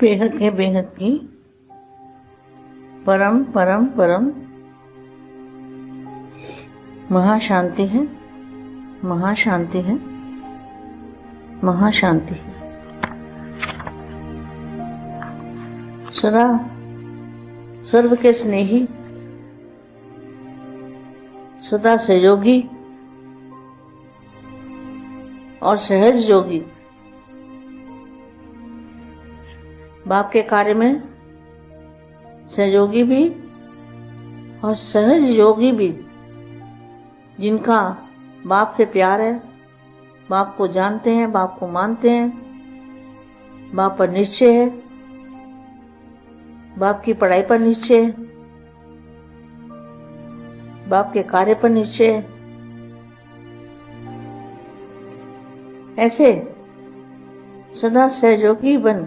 बेहद है बेहद की। परम परम परम। महाशांति है महाशांति है महाशांति है। सदा सर्व के स्नेही, सदा सहयोगी और सहज योगी बाप के कार्य में सहयोगी भी और सहज योगी भी, जिनका बाप से प्यार है, बाप को जानते हैं, बाप को मानते हैं, बाप पर निश्चय है, बाप की पढ़ाई पर निश्चय है, बाप के कार्य पर निश्चय है। ऐसे सदा सहयोगी बन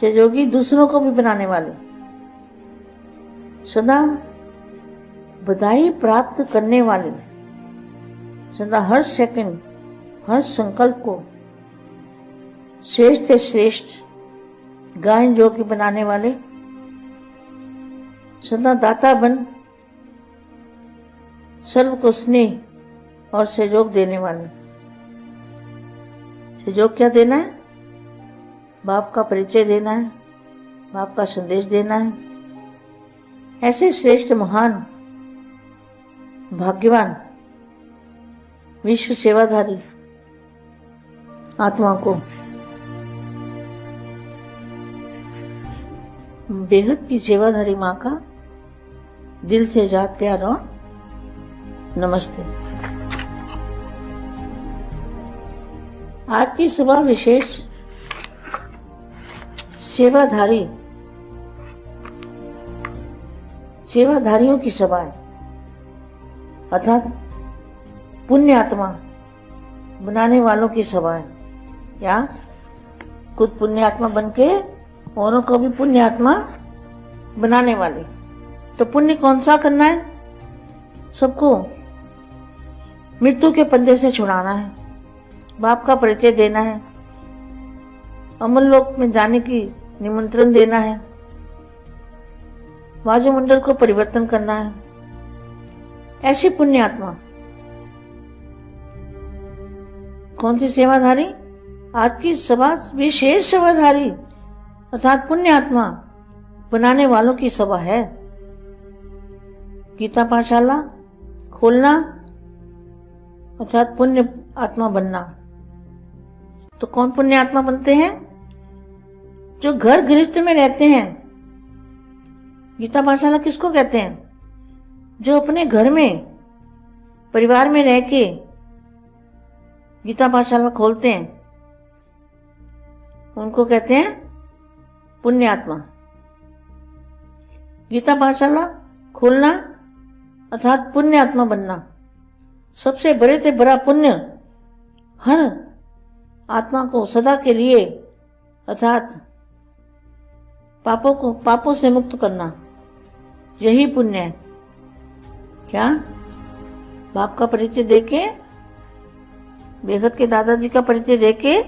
सहयोगी दूसरों को भी बनाने वाले। सदा बधाई प्राप्त करने वाले। सदा हर सेकंड, हर संकल्प को श्रेष्ठ श्रेष्ठ गायन योग्य बनाने वाले। सदा दाता बन, सर्व को स्नेह और सहयोग देने वाले। सहयोग क्या देना है? बाप का परिचय देना है, बाप का संदेश देना है। ऐसे श्रेष्ठ महान, भाग्यवान, विश्व सेवाधारी आत्मा को बेहद की सेवाधारी माँ का दिल से जात प्यार और नमस्ते। आज की सुबह विशेष सेवाधारी। सेवाधारियों की सभा है। अर्थात पुण्य आत्मा बनाने वालों की सभा है। या खुद पुण्य आत्मा बन के औरों को भी पुण्य आत्मा बनाने वाले। तो पुण्य कौन सा करना है? सबको मृत्यु के पंदे से छुड़ाना है। बाप का परिचय देना है। अमल लोक में जाने की निमंत्रण देना है। वायुमंडल को परिवर्तन करना है। ऐसी पुण्य आत्मा। कौन सी सेवाधारी? आज की सभा, विशेष सेवाधारी, अर्थात पुण्य आत्मा, बनाने वालों की सभा है। गीता पाठशाला, खोलना, अर्थात पुण्य आत्मा बनना। तो कौन पुण्य आत्मा बनते हैं? जो घर गृहस्थ में रहते हैं, गीता पाठशाला किसको कहते हैं? जो अपने घर में, परिवार में रह के गीता पाठशाला खोलते हैं, उनको कहते हैं पुण्य आत्मा गीता पाठशाला खोलना अर्थात पुण्य आत्मा बनना, सबसे बड़े से बड़ा पुण्य हर आत्मा को सदा के लिए अर्थात पापों को, पापों से मुक्त करना। यही पुण्य है। क्या? बाप का परिचय देके बेहद के दादाजी का परिचय देके,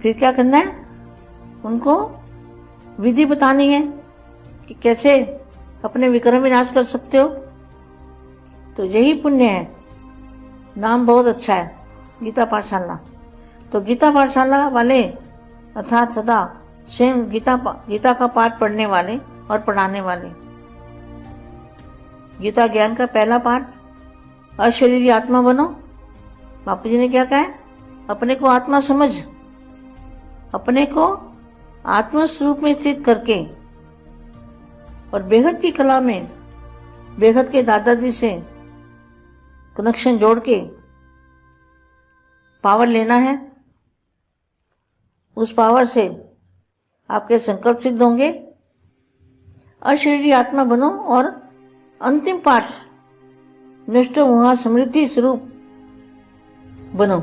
फिर क्या करना है? उनको विधि बतानी है कि कैसे अपने विक्रम विनाश कर सकते हो। तो यही पुण्य है। नाम बहुत अच्छा है, गीता पाठशाला। तो गीता पाठशाला वाले अर्थात सदा स्वयं गीता गीता का पाठ पढ़ने वाले और पढ़ाने वाले। गीता ज्ञान का पहला पाठ, अशरीरी आत्मा बनो। बापू जी ने क्या कहा अपने को आत्मा समझ। अपने को आत्म स्वरूप में स्थित करके। और बेहद की कला में, बेहद के दादाजी से कनेक्शन जोड़ के पावर लेना है। उस पावर से आपके संकल्प सिद्ध होंगे। अशरीरी आत्मा बनो और अंतिम पाठ, निष्ठ वहाँ स्मृति स्वरूप बनो।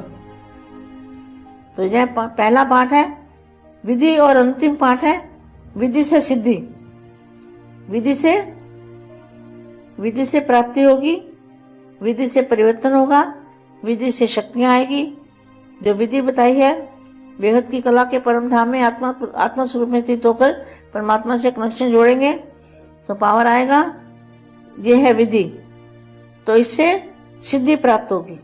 तो यह पहला पाठ है, विधि और अंतिम पाठ है, विधि से सिद्धि। विधि से विधि से प्राप्ति होगी, विधि से परिवर्तन होगा, विधि से शक्तियाँ आएगी। जो विधि बताई है बेहद की कला के परम धाम में आत्मा आत्मा स्वरूप में स्थित होकर परमात्मा से कनेक्शन जोड़ेंगे तो पावर आएगा। ये है विधि। तो इससे सिद्धि प्राप्त होगी।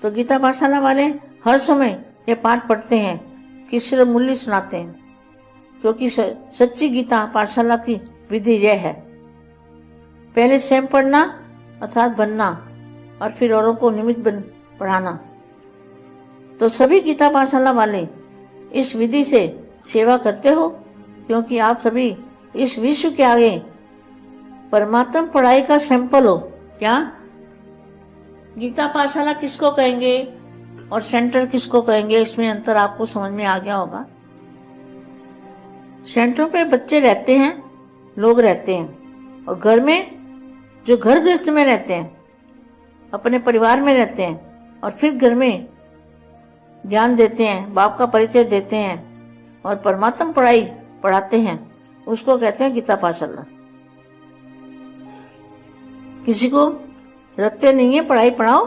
तो गीता पाठशाला वाले हर समय ये पाठ पढ़ते हैं कि सिर्फ़ मूल्य सुनाते हैं, क्योंकि सच्ची गीता पाठशाला की विधि यह है। पहले स्वयं पढ़ना, अर्थात बनना, और फिर औरों को निमित्त बन, पढ़ाना। तो सभी गीता पाठशाला वाले इस विधि से सेवा करते हो? क्योंकि आप सभी इस विश्व के आगे परमात्म पढ़ाई का सैंपल हो, क्या? गीता पाठशाला किसको कहेंगे और सेंटर किसको कहेंगे? इसमें अंतर आपको समझ में आ गया होगा। सेंटरों पे बच्चे रहते हैं, लोग रहते हैं और घर में जो घर गृहस्थ में रहते हैं, अपने परिवार में रहते हैं और फिर घर में ज्ञान देते हैं, बाप का परिचय देते हैं और परमात्म पढ़ाई पढ़ाते हैं। उसको कहते हैं गीता पाठशाला। किसी को रखते नहीं है पढ़ाई पढ़ाओ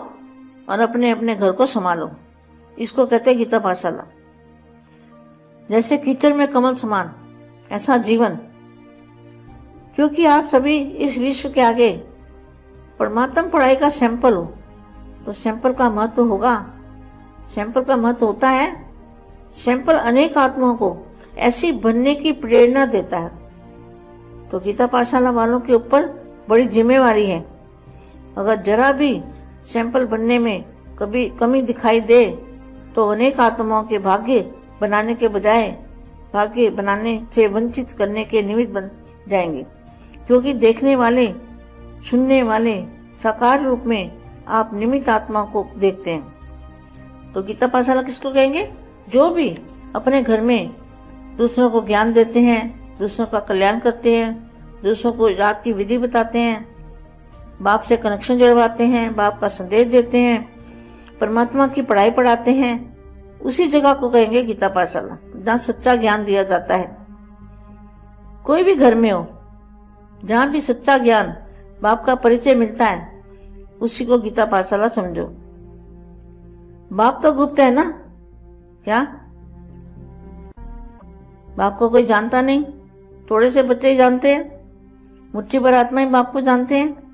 और अपने अपने घर को संभालो। इसको कहते हैं गीता पाठशाला। जैसे कीचड़ में कमल समान, ऐसा जीवन। क्योंकि आप सभी इस विश्व के आगे परमात्म पढ़ाई का सैंपल हो तो सैंपल का महत्व होगा। सैंपल का महत्व होता है। सैंपल अनेक आत्माओं को ऐसी बनने की प्रेरणा देता है। तो गीता पाठशाला वालों के ऊपर बड़ी जिम्मेवारी है। अगर जरा भी सैंपल बनने में कभी कमी दिखाई दे तो अनेक आत्माओं के भाग्य बनाने के बजाय, भाग्य बनाने से वंचित करने के निमित्त बन जाएँगे। क्योंकि देखने वाले, सुनने वाले, साकार रूप में आप निमित्त आत्मा को देखते हैं। तो गीता पाठशाला किसको कहेंगे? जो भी अपने घर में दूसरों को ज्ञान देते हैं, दूसरों का कल्याण करते हैं, दूसरों को जात की विधि बताते हैं, बाप से कनेक्शन जुड़वाते हैं, बाप का संदेश देते हैं, परमात्मा की पढ़ाई पढ़ाते हैं, उसी जगह को कहेंगे गीता पाठशाला, जहाँ सच्चा ज्ञान दिया जाता है। कोई भी घर में हो, जहाँ भी सच्चा ज्ञान बाप का परिचय मिलता है, उसी को गीता पाठशाला समझो। बाप तो गुप्त है ना? क्या? बाप को कोई जानता नहीं? थोड़े से बच्चे ही जानते हैं। मुट्ठी भर आत्मा ही बाप को जानते हैं।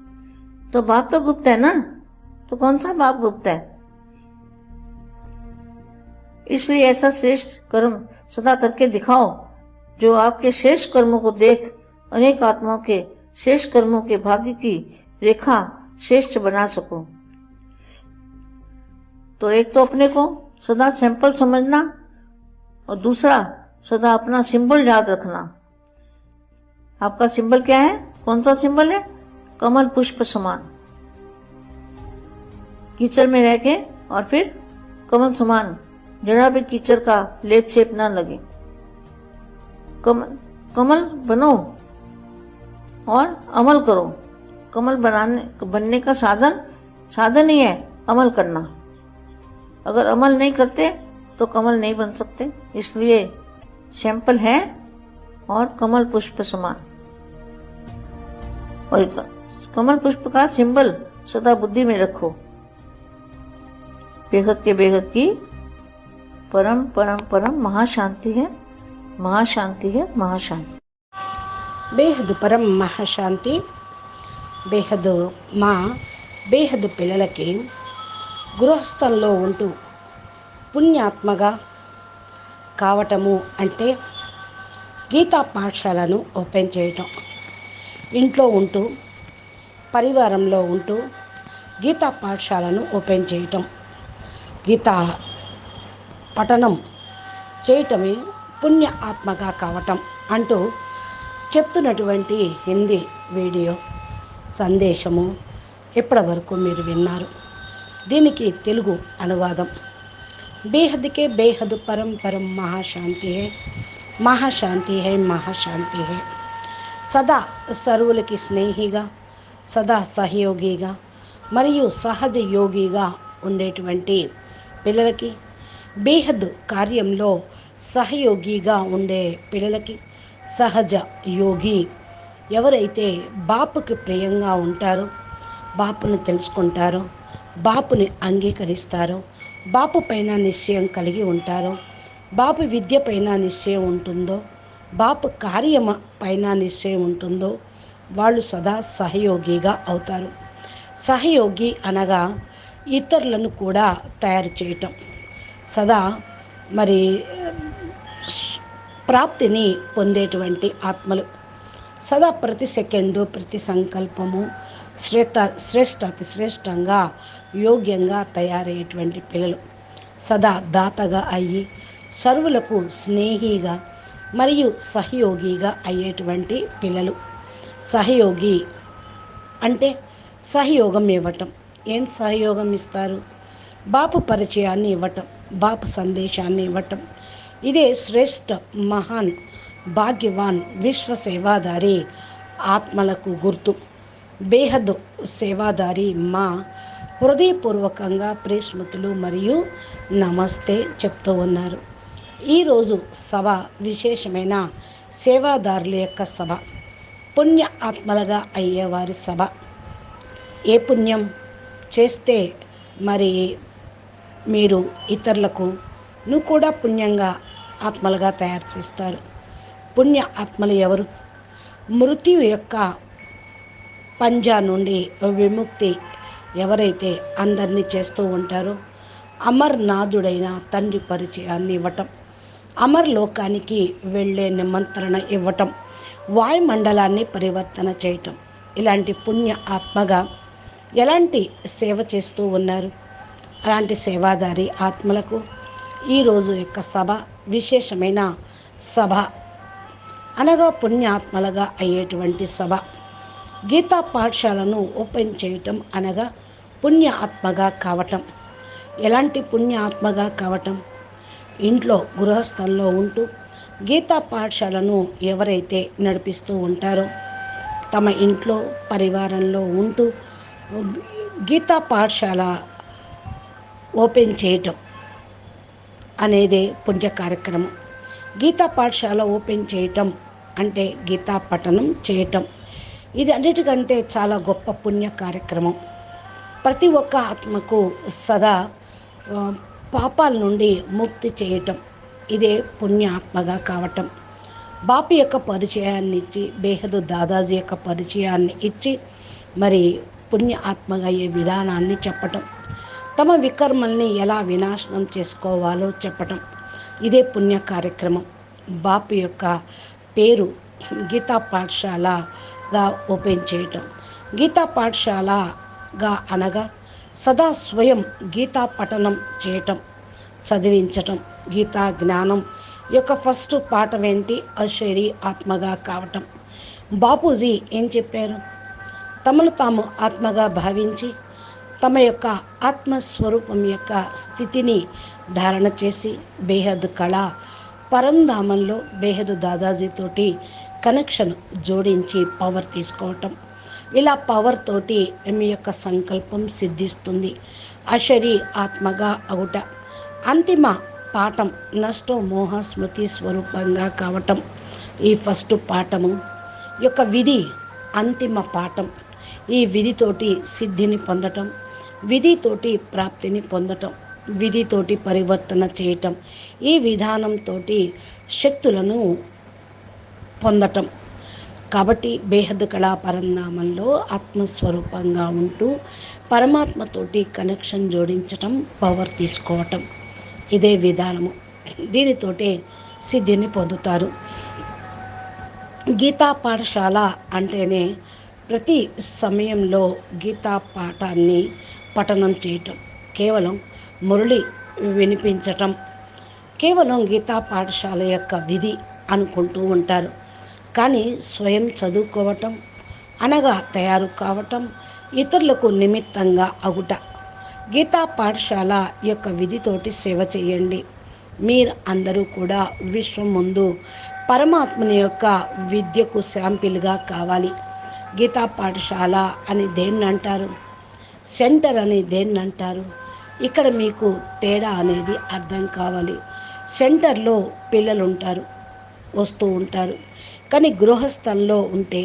तो बाप तो गुप्त है ना? तो कौन सा बाप गुप्त है? इसलिए ऐसा श्रेष्ठ कर्म सदा करके दिखाओ, जो आपके श्रेष्ठ कर्मों को देख, अनेक आत्माओं के शेष कर्मों के भाग्य की रेखा श्रेष्ठ बना सको। तो एक तो अपने को सदा सैंपल समझना और दूसरा, सदा अपना सिंबल याद रखना। आपका सिंबल क्या है? कौन सा सिंबल है? कमल पुष्प समान। कीचड़ में रह के और फिर कमल समान। जरा भी कीचड़ का लेप चेप ना लगे। कमल कमल बनो और अमल करो। कमल बनाने, बनने का साधन साधन ही है अमल करना। अगर अमल नहीं करते तो कमल नहीं बन सकते इसलिए सैंपल है और कमल पुष्प समान और कमल पुष्प का सिंबल सदा बुद्धि में रखो बेहद के बेहद की परम परम परम महाशांति है महाशांति है महाशांति బేహద్ పరం మహాశాంతి బేహద్ మా బేహద్ పిల్లలకి గృహస్థంలో ఉంటూ పుణ్యాత్మగా కావటము అంటే గీతా పాఠశాలను ఓపెన్ చేయటం. ఇంట్లో ఉంటూ పరివారంలో ఉంటూ గీతా పాఠశాలను ఓపెన్ చేయటం. గీతా పఠనం చేయటమే పుణ్య ఆత్మగా కావటం అంటూ చెప్తున్నటువంటి హిందీ వీడియో సందేశము ఇప్పటి వరకు మీరు విన్నారు. దీనికి తెలుగు అనువాదం. బేహద్కే బేహద్ పరం పరం మహాశాంతి హే మహాశాంతి హే మహాశాంతి. హే సదా సర్వులకి స్నేహిగా సదా సహయోగిగా మరియు సహజ యోగిగా ఉండేటువంటి పిల్లలకి బేహద్ కార్యంలో సహయోగిగా ఉండే పిల్లలకి సహజ యోగి ఎవరైతే బాపుకి ప్రియంగా ఉంటారో బాపును తెలుసుకుంటారో బాపుని అంగీకరిస్తారో బాపు పైన నిశ్చయం కలిగి ఉంటారో బాపు విద్య పైన నిశ్చయం ఉంటుందో బాపు కార్యం పైన నిశ్చయం ఉంటుందో వాళ్ళు సదా సహయోగిగా అవుతారు. సహయోగి అనగా ఇతరులను కూడా తయారు చేయటం. సదా మరి ప్రాప్తిని పొందేటువంటి ఆత్మలు. సదా ప్రతి సెకండు ప్రతి సంకల్పము శ్రేత శ్రేష్ట అతి శ్రేష్టంగా యోగ్యంగా తయారయ్యేటువంటి పిల్లలు. సదా దాతగా అయ్యి సర్వులకు స్నేహిగా మరియు సహయోగిగా అయ్యేటువంటి పిల్లలు. సహయోగి అంటే సహయోగం ఇవ్వటం. ఏం సహయోగం ఇస్తారు? బాపు పరిచయాన్ని ఇవ్వటం బాపు సందేశాన్ని ఇవ్వటం. ఇదే శ్రేష్ఠ మహాన్ భాగ్యవాన్ విశ్వ సేవాదారి ఆత్మలకు గుర్తు. బేహద్ సేవాదారి మా హృదయపూర్వకంగా ప్రేస్మృతులు మరియు నమస్తే చెప్తూ ఉన్నారు. ఈరోజు సభ విశేషమైన సేవాదారుల యొక్క సభ పుణ్య ఆత్మలుగా అయ్యేవారి సభ. ఏ పుణ్యం చేస్తే మరి మీరు ఇతరులకు నువ్వు కూడా పుణ్యంగా ఆత్మలుగా తయారు చేస్తారు. పుణ్య ఆత్మలు ఎవరు? మృత్యు యొక్క పంజా నుండి విముక్తి ఎవరైతే అందరినీ చేస్తూ ఉంటారో అమర్నాథుడైన తండ్రి పరిచయాన్ని ఇవ్వటం అమర్ లోకానికి వెళ్ళే నిమంత్రణ ఇవ్వటం వాయుమండలాన్ని పరివర్తన చేయటం ఇలాంటి పుణ్య ఆత్మగా ఎలాంటి సేవ చేస్తూ ఉన్నారు? అలాంటి సేవాదారి ఆత్మలకు ఈరోజు యొక్క సభ విశేషమైన సభ అనగా పుణ్యాత్మలుగా అయ్యేటువంటి సభ. గీతా పాఠశాలను ఓపెన్ చేయటం అనగా పుణ్య ఆత్మగా కావటం. ఎలాంటి పుణ్య ఆత్మగా కావటం? ఇంట్లో గృహస్థంలో ఉంటూ గీతా పాఠశాలను ఎవరైతే నడిపిస్తూ ఉంటారో తమ ఇంట్లో పరివారంలో ఉంటూ గీతా పాఠశాల ఓపెన్ చేయటం అనేదే పుణ్య కార్యక్రమం. గీతా పాఠశాల ఓపెన్ చేయటం అంటే గీతా పఠనం చేయటం. ఇది అన్నిటికంటే చాలా గొప్ప పుణ్య కార్యక్రమం. ప్రతి ఒక్క ఆత్మకు సదా పాపాల నుండి ముక్తి చేయటం ఇదే పుణ్య ఆత్మగా కావటం. బాపు యొక్క పరిచయాన్ని ఇచ్చి బేహదు దాదాజీ యొక్క పరిచయాన్ని ఇచ్చి మరి పుణ్య ఆత్మగా అయ్యే విధానాన్ని చెప్పటం. తమ వికర్మల్ని ఎలా వినాశనం చేసుకోవాలో చెప్పటం. ఇదే పుణ్య కార్యక్రమం. బాపు యొక్క పేరు గీతా పాఠశాలగా ఓపెన్ చేయటం. గీతా పాఠశాలగా అనగా సదా స్వయం గీతా పఠనం చేయటం చదివించటం. గీతా జ్ఞానం యొక్క ఫస్ట్ పాఠం ఏంటి? అశరీ ఆత్మగా కావటం. బాపూజీ ఏం చెప్పారు? తమను తాము ఆత్మగా భావించి తమ యొక్క ఆత్మస్వరూపం యొక్క స్థితిని ధారణ చేసి బేహద్ కళ పరంధామంలో బేహద్ దాదాజీతోటి కనెక్షన్ జోడించి పవర్ తీసుకోవటం. ఇలా పవర్ తోటి మీ యొక్క సంకల్పం సిద్ధిస్తుంది. అశరి ఆత్మగా అవుట. అంతిమ పాఠం నష్టో మోహ స్మృతి స్వరూపంగా కావటం. ఈ ఫస్ట్ పాఠము యొక్క విధి అంతిమ పాఠం. ఈ విధితోటి సిద్ధిని పొందటం విధితోటి ప్రాప్తిని పొందటం విధితోటి పరివర్తన చేయటం. ఈ విధానంతో శక్తులను పొందటం. కాబట్టి బేహద్ కళా పరంధామంలో ఆత్మస్వరూపంగా ఉంటూ పరమాత్మతోటి కనెక్షన్ జోడించటం పవర్ తీసుకోవటం. ఇదే విధానము. దీనితోటే సిద్ధిని పొందుతారు. గీతా పాఠశాల అంటేనే ప్రతి సమయంలో గీతా పాఠాన్ని పఠనం చేయటం. కేవలం మురళి వినిపించటం. కేవలం గీతా పాఠశాల యొక్క విధి అనుకుంటూ ఉంటారు. కానీ స్వయం చదువుకోవటం అనగా తయారు కావటం ఇతరులకు నిమిత్తంగా అగుట. గీతా పాఠశాల యొక్క విధితోటి సేవ చేయండి. మీరు అందరూ కూడా విశ్వం ముందు పరమాత్మని యొక్క విద్యకు శాంపిల్గా కావాలి. గీతా పాఠశాల అని దేన్ని అంటారు? సెంటర్ అని దేన్ని అంటారు? ఇక్కడ మీకు తేడా అనేది అర్థం కావాలి. సెంటర్లో పిల్లలు ఉంటారు వస్తూ ఉంటారు. కానీ గృహస్థంలో ఉంటే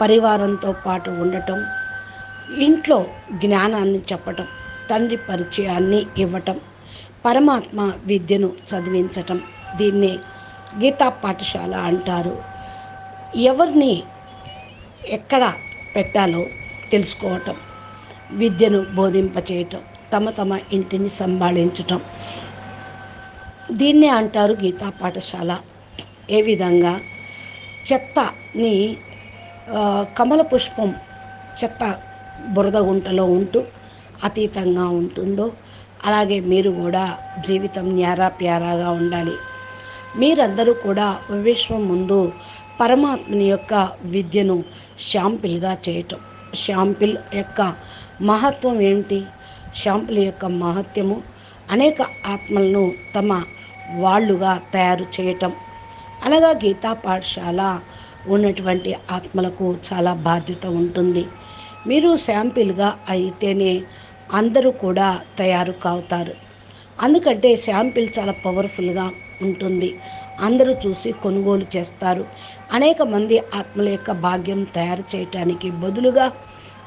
పరివారంతో పాటు ఉండటం ఇంట్లో జ్ఞానాన్ని చెప్పటం తండ్రి పరిచయాన్ని ఇవ్వటం పరమాత్మ విద్యను చదివించటం దీన్నే గీతా పాఠశాల అంటారు. ఎవరిని ఎక్కడ పెట్టాలో తెలుసుకోవటం విద్యను బోధింపచేయటం తమ తమ ఇంటిని సంభాళించటం. దీన్నే అంటారు గీతా పాఠశాల. ఏ విధంగా చెత్తని కమల పుష్పం చెత్త బురద గుంటలో ఉంటూ అతీతంగా ఉంటుందో అలాగే మీరు కూడా జీవితం న్యారా ప్యారాగా ఉండాలి. మీరందరూ కూడా విశ్వం ముందు పరమాత్మని యొక్క విద్యను షాంపిల్గా చేయటం. షాంపిల్ యొక్క మహత్వం ఏమిటి? షాంపిల్ యొక్క మహత్యము అనేక ఆత్మలను తమ వాళ్ళుగా తయారు చేయటం. అనగా గీతా పాఠశాల ఉన్నటువంటి ఆత్మలకు చాలా బాధ్యత ఉంటుంది. మీరు శాంపిల్గా అయితేనే అందరూ కూడా తయారు కావుతారు. అందుకంటే శాంపిల్ చాలా పవర్ఫుల్గా ఉంటుంది. అందరూ చూసి కొనుగోలు చేస్తారు. అనేక మంది ఆత్మల యొక్క భాగ్యం తయారు చేయటానికి బదులుగా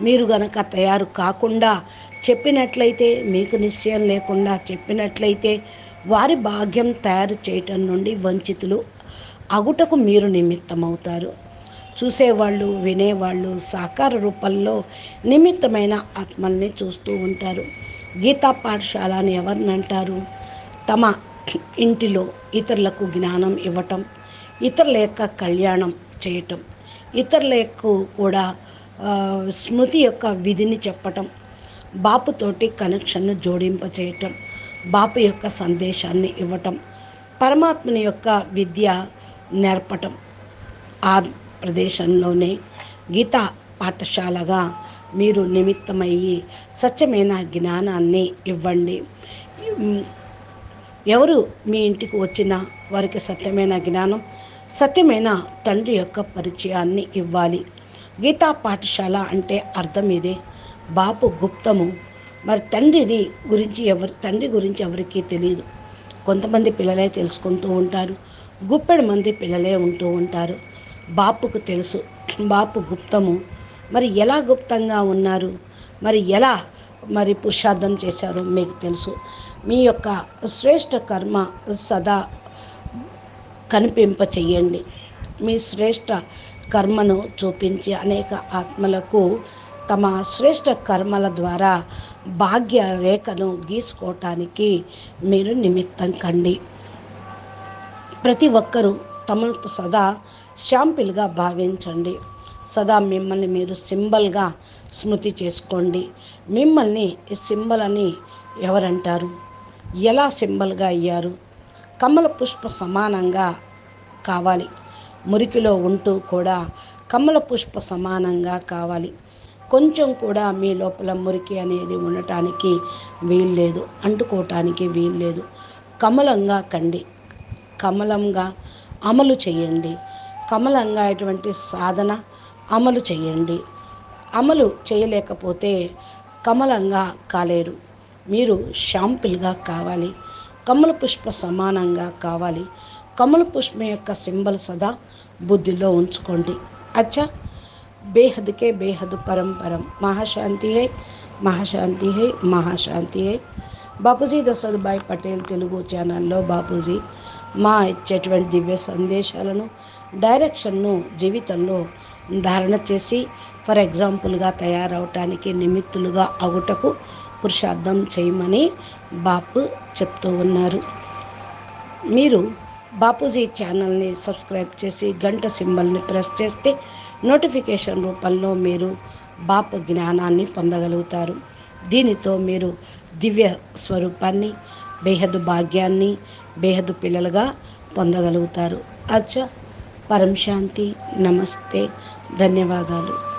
మీరు గనక తయారు కాకుండా చెప్పినట్లయితే మీకు నిశ్చయం లేకుండా చెప్పినట్లయితే వారి భాగ్యం తయారు చేయటం నుండి వంచితులు అగుటకు మీరు నిమిత్తమవుతారు. చూసేవాళ్ళు వినేవాళ్ళు సాకార రూపంలో నిమిత్తమైన ఆత్మల్ని చూస్తూ ఉంటారు. గీతా పాఠశాల అని ఎవరిని అంటారు తమ ఇంటిలో ఇతరులకు జ్ఞానం ఇవ్వటం ఇతరుల యొక్క కళ్యాణం చేయటం ఇతరుల యొక్క కూడా స్మృతి యొక్క విధిని చెప్పటం బాపుతోటి కనెక్షన్ను జోడింప చేయటం బాపు యొక్క సందేశాన్ని ఇవ్వటం పరమాత్మని యొక్క విద్య నేర్పటం. ఆ ప్రదేశంలోనే గీతా పాఠశాలగా మీరు నిమిత్తమయ్యి స్వచ్ఛమైన జ్ఞానాన్ని ఇవ్వండి. ఎవరు మీ ఇంటికి వచ్చినా వారికి సత్యమైన జ్ఞానం సత్యమైన తండ్రి యొక్క పరిచయాన్ని ఇవ్వాలి. గీతా పాఠశాల అంటే అర్థం ఇదే. బాపు గుప్తము. మరి తండ్రిని గురించి ఎవరి తండ్రి గురించి ఎవరికీ తెలియదు. కొంతమంది పిల్లలే తెలుసుకుంటూ ఉంటారు. గుప్పెడు మంది పిల్లలే ఉంటూ ఉంటారు. బాపుకు తెలుసు. బాపు గుప్తము. మరి ఎలా గుప్తంగా ఉన్నారు? మరి ఎలా మరి పురుషార్థం చేశారో మీకు తెలుసు. మీ యొక్క శ్రేష్ఠ కర్మ సదా కనిపింప చెయ్యండి మీ శ్రేష్ఠ కర్మను చూపించి అనేక ఆత్మలకు తమ శ్రేష్ఠ కర్మల ద్వారా భాగ్య రేఖను గీసుకోవటానికి మీరు నిమిత్తం కండి. ప్రతి ఒక్కరూ తమను సదా శాంపిల్గా భావించండి. సదా మిమ్మల్ని మీరు సింబల్గా స్మృతి చేసుకోండి. మిమ్మల్ని సింబల్ అని ఎవరంటారు? ఎలా సింబల్గా అయ్యారు? కమల పుష్ప సమానంగా కావాలి. మురికిలో ఉంటూ కూడా కమల పుష్ప సమానంగా కావాలి. కొంచెం కూడా మీ లోపల మురికి అనేది ఉండటానికి వీల్లేదు అంటుకోవటానికి వీల్లేదు. కమలంగా కండి. కమలంగా అమలు చేయండి. కమలంగా అటువంటి సాధన అమలు చేయండి. అమలు చేయలేకపోతే కమలంగా కాలేరు. మీరు షాంపుల్గా కావాలి. కమల పుష్ప సమానంగా కావాలి. కమల పుష్పం యొక్క సింబల్ సదా బుద్ధిలో ఉంచుకోండి. అచ్చా! బేహద్కే బేహద్ పరంపరం మహాశాంతి hi Mahashanti hi Mahashanti hi. Bapuji Dasharath bhai Patel Telugu ఛానల్లో బాపూజీ. మా ఇచ్చేటువంటి దివ్య సందేశాలను డైరెక్షన్ను జీవితంలో ధారణ చేసి ఫర్ ఎగ్జాంపుల్గా తయారవటానికి నిమిత్తులుగా అగుటకు పురుషార్థం చేయమని బాపు చెప్తూ ఉన్నారు. మీరు బాపూజీ ఛానల్ని సబ్స్క్రైబ్ చేసి గంట సింబల్ని ప్రెస్ చేస్తే నోటిఫికేషన్ రూపంలో మీరు బాపు జ్ఞానాన్ని పొందగలుగుతారు. దీనితో మీరు దివ్య స్వరూపాన్ని బేహదు భాగ్యాన్ని బేహదు పిల్లలుగా పొందగలుగుతారు. అచ్చా పరం శాంతి నమస్తే ధన్యవాదాలు.